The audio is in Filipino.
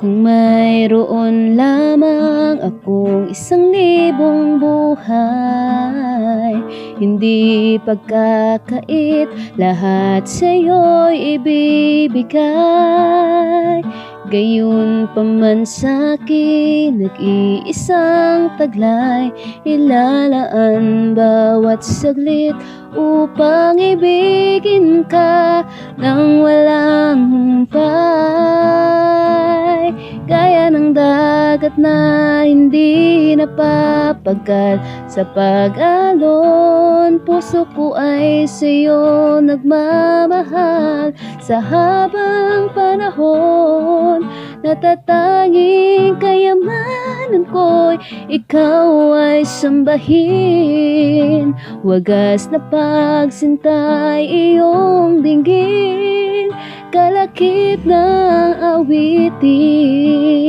Kung mayroon lamang akong isang libong buhay Hindi pagkakait, lahat sa'yo'y ibibigay. Gayun pa man sa'kin, nag-iisang taglay Ilalaan bawat saglit upang ibigin ka Nang walang dagat na hindi napapagal Sa pag-alon, puso ko ay sa'yo nagmamahal. Sa habang panahon Natatanging kayamanan ko'y ikaw ay sambahin. Wagas na pagsintay iyong dinggin. Kalakip ng awitin